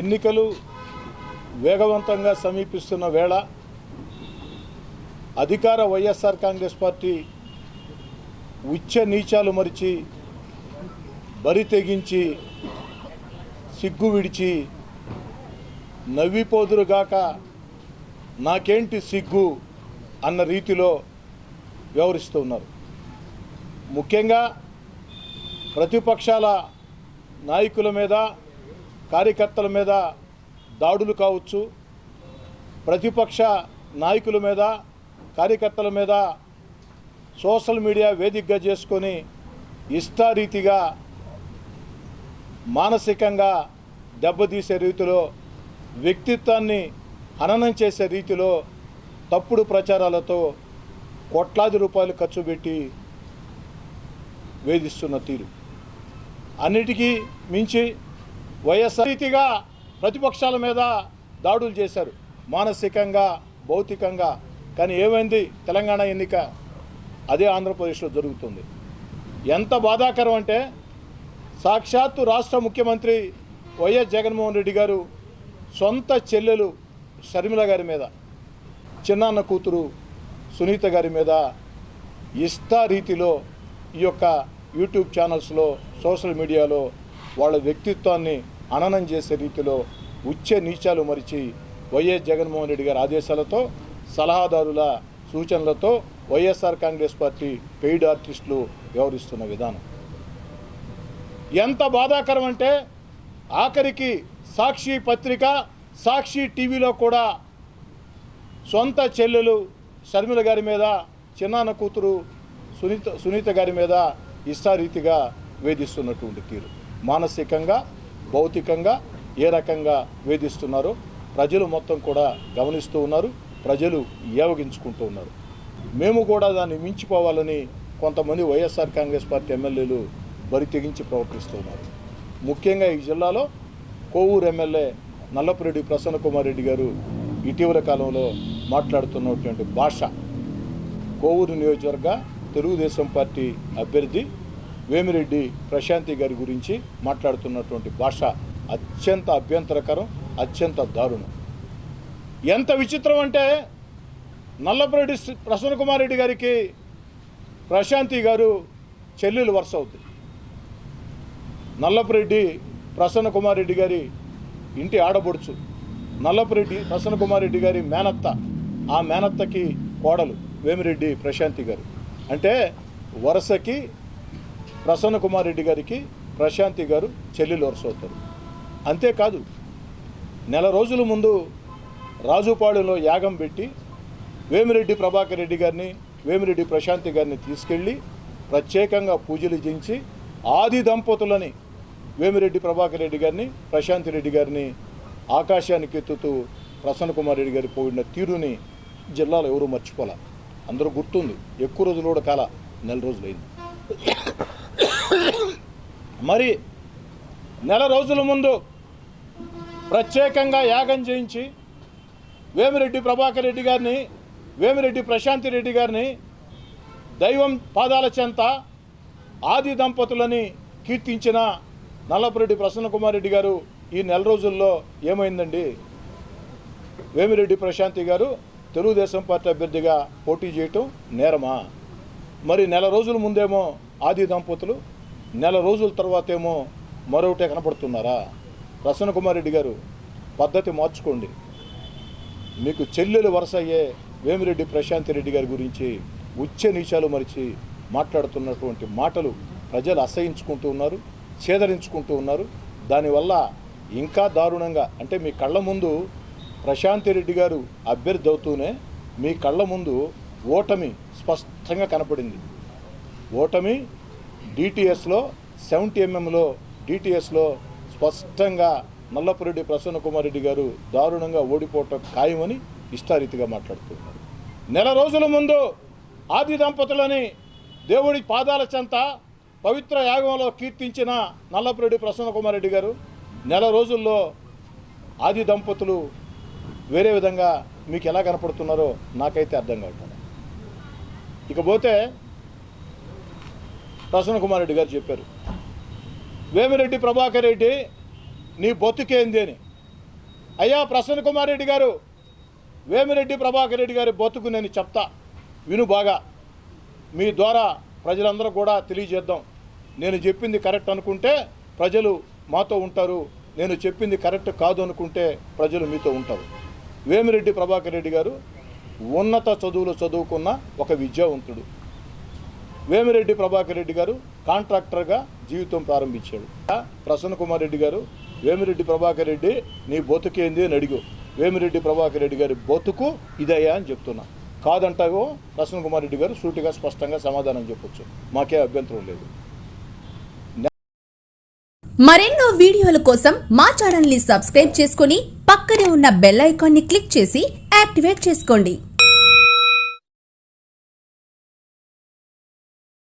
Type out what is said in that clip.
ఎన్నికలు వేగవంతంగా సమీపిస్తున్న వేళ అధికార వైఎస్ఆర్ కాంగ్రెస్ పార్టీ ఉచ్చ నీచాలు మరిచి బరి తెగించి సిగ్గు విడిచి నవ్విపోదురుగాక నాకేంటి సిగ్గు అన్న రీతిలో వ్యవహరిస్తూ ఉన్నారు. ముఖ్యంగా ప్రతిపక్షాల నాయకుల మీద కార్యకర్తల మీద దాడులు కావచ్చు ప్రతిపక్ష నాయకుల మీద కార్యకర్తల మీద సోషల్ మీడియా వేదికగా చేసుకొని ఇష్టారీతిగా మానసికంగా దెబ్బతీసే రీతిలో వ్యక్తిత్వాన్ని హననం చేసే రీతిలో తప్పుడు ప్రచారాలతో కోట్లాది రూపాయలు ఖర్చు పెట్టి వేధిస్తున్న తీరు. అన్నిటికీ మించి వైఎస్ఆర్ రీతిగా ప్రతిపక్షాల మీద దాడులు చేశారు. మానసికంగా భౌతికంగా. కానీ ఏమైంది? తెలంగాణ ఎన్నిక అదే ఆంధ్రప్రదేశ్లో జరుగుతుంది. ఎంత బాధాకరం అంటే సాక్షాత్తు రాష్ట్ర ముఖ్యమంత్రి వైఎస్ జగన్మోహన్ రెడ్డి గారు సొంత చెల్లెలు షర్మిల గారి మీద చిన్నాన్న కూతురు సునీత గారి మీద ఇష్టా రీతిలో ఈ యొక్క యూట్యూబ్ ఛానల్స్లో సోషల్ మీడియాలో వాళ్ళ వ్యక్తిత్వాన్ని అననం చేసే రీతిలో ఉచ్చే నీచాలు మరిచి వైఎస్ జగన్మోహన్ రెడ్డి గారి ఆదేశాలతో సలహాదారుల సూచనలతో వైఎస్ఆర్ కాంగ్రెస్ పార్టీ పెయిడ్ ఆర్టిస్టులు వ్యవహరిస్తున్న విధానం. ఎంత బాధాకరం అంటే ఆఖరికి సాక్షి పత్రిక సాక్షి టీవీలో కూడా సొంత చెల్లెలు షర్మిల గారి మీద చిన్నాన్న కూతురు సునీత సునీత గారి మీద ఇష్టారీతిగా వేధిస్తున్నటువంటి తీరు. మానసికంగా భౌతికంగా ఏ రకంగా వేధిస్తున్నారో ప్రజలు మొత్తం కూడా గమనిస్తూ ఉన్నారు ప్రజలు ఏవగించుకుంటూ ఉన్నారు. మేము కూడా దాన్ని మించిపోవాలని కొంతమంది వైఎస్ఆర్ కాంగ్రెస్ పార్టీ ఎమ్మెల్యేలు బరి తెగించి ప్రవర్తిస్తున్నారు ముఖ్యంగా ఈ జిల్లాలో కోవూరు ఎమ్మెల్యే నల్లపురెడ్డి ప్రసన్న కుమార్ రెడ్డి గారు ఇటీవల కాలంలో మాట్లాడుతున్నటువంటి భాష. కోవూరు నియోజకవర్గ తెలుగుదేశం పార్టీ అభ్యర్థి వేమిరెడ్డి ప్రశాంతి గారి గురించి మాట్లాడుతున్నటువంటి భాష అత్యంత అభ్యంతరకరం అత్యంత దారుణం. ఎంత విచిత్రం అంటే నల్లపురెడ్డి ప్రసన్న కుమార్ రెడ్డి గారికి ప్రశాంతి గారు చెల్లెలు వరుస అవుతుంది నల్లపురెడ్డి ప్రసన్న కుమార్ రెడ్డి గారి ఇంటి ఆడబొడుచు. నల్లపురెడ్డి ప్రసన్న కుమార్ రెడ్డి గారి మేనత్త. ఆ మేనత్తకి కోడలు వేమిరెడ్డి ప్రశాంతి గారు. అంటే వరుసకి ప్రసన్న కుమార్ రెడ్డి గారికి ప్రశాంతి గారు చెల్లెలు వరుసవుతారు అంతేకాదు నెల రోజుల ముందు రాజుపాడులో యాగం పెట్టి వేమిరెడ్డి ప్రభాకర్ రెడ్డి గారిని వేమిరెడ్డి ప్రశాంతి గారిని తీసుకెళ్ళి ప్రత్యేకంగా పూజలు చేయించి ఆది దంపతులని వేమిరెడ్డి ప్రభాకర్ రెడ్డి గారిని ప్రశాంతి రెడ్డి గారిని ఆకాశానికి ఎత్తుతూ ప్రసన్న కుమార్ రెడ్డి గారి పోయిన తీరుని జిల్లాలో ఎవరూ మర్చిపోలే. అందరూ గుర్తుంది ఎక్కువ రోజులు కూడా కాల నెల రోజులైంది. మరి నెల రోజుల ముందు ప్రత్యేకంగా యాగం చేయించి వేమిరెడ్డి ప్రభాకర్ రెడ్డి గారిని వేమిరెడ్డి ప్రశాంతి రెడ్డి గారిని దైవం పాదాల చెంత ఆది దంపతులని కీర్తించిన నల్లపురెడ్డి ప్రసన్నకుమార్ రెడ్డి గారు ఈ నెల రోజుల్లో ఏమైందండి? వేమిరెడ్డి ప్రశాంతి గారు తెలుగుదేశం పార్టీ అభ్యర్థిగా పోటీ చేయటం నేరమా? మరి నెల రోజుల ముందేమో ఆది దంపతులు నెల రోజుల తర్వాత ఏమో మరొకటే కనపడుతున్నారా? ప్రసన్న కుమార్ రెడ్డి గారు పద్ధతి మార్చుకోండి. మీకు చెల్లెలు వరుస అయ్యే వేమిరెడ్డి ప్రశాంతి రెడ్డి గారి గురించి ఉచ్చ నీచాలు మరిచి మాట్లాడుతున్నటువంటి మాటలు ప్రజలు అసహించుకుంటూ ఉన్నారు ఛేదరించుకుంటూ ఉన్నారు. దానివల్ల ఇంకా దారుణంగా అంటే మీ కళ్ళ ముందు ప్రశాంతి రెడ్డి గారు అభ్యర్థి అవుతూనే మీ కళ్ళ ముందు ఓటమి స్పష్టంగా కనపడింది. ఓటమి డిటిఎస్లో సెవెంటీ ఎంఎంలో డిటిఎస్లో స్పష్టంగా నల్లపురెడ్డి ప్రసన్న కుమార్ రెడ్డి గారు దారుణంగా ఓడిపోవటం ఖాయమని ఇష్టారీతిగా మాట్లాడుతున్నారు. నెల రోజుల ముందు ఆది దంపతులని దేవుడి పాదాల చెంత పవిత్ర యాగంలో కీర్తించిన నల్లపురెడ్డి ప్రసన్న కుమార్ రెడ్డి గారు నెల రోజుల్లో ఆది దంపతులు వేరే విధంగా మీకు ఎలా కనపడుతున్నారో నాకైతే అర్థం కావట్లేదు. ఇకపోతే ప్రసన్న కుమార్ రెడ్డి గారు చెప్పారు. వేమిరెడ్డి ప్రభాకర్ రెడ్డి నీ బొత్తుకేంది అని. అయ్యా ప్రసన్న కుమార్ రెడ్డి గారు వేమిరెడ్డి ప్రభాకర్ రెడ్డి గారి బొత్తుకు నేను చెప్తా. విను బాగా. మీ ద్వారా ప్రజలందరూ కూడా తెలియజేద్దాం. నేను చెప్పింది కరెక్ట్ అనుకుంటే ప్రజలు మాతో ఉంటారు. నేను చెప్పింది కరెక్ట్ కాదు అనుకుంటే ప్రజలు మీతో ఉంటారు. వేమిరెడ్డి ప్రభాకర్ రెడ్డి గారు ఉన్నత చదువులు చదువుకున్న ఒక విద్యావంతుడు. వేమిరెడ్డి ప్రభాకర్ రెడ్డి గారు కాంట్రాక్టర్గా జీవితం ప్రారంభించాడు. ప్రసన్న కుమార్ రెడ్డి గారు వేమిరెడ్డి ప్రభాకర్ రెడ్డి నీ బతుకేంది అని అడిగు. వేమిరెడ్డి ప్రభాకర్ రెడ్డి గారి బతుకు ఇదయ్యా అని చెప్తున్నా. కాదంటావో? ప్రసన్న కుమార్ రెడ్డి గారు సూటిగా స్పష్టంగా సమాధానం చెప్పొచ్చు. మాకే అభ్యంతరం లేదు. మరెన్నో వీడియోల కోసం మా ఛానల్ని సబ్స్క్రైబ్ చేసుకుని పక్కనే ఉన్న బెల్ ఐకాన్ని క్లిక్ చేసి యాక్టివేట్ చేసుకోండి.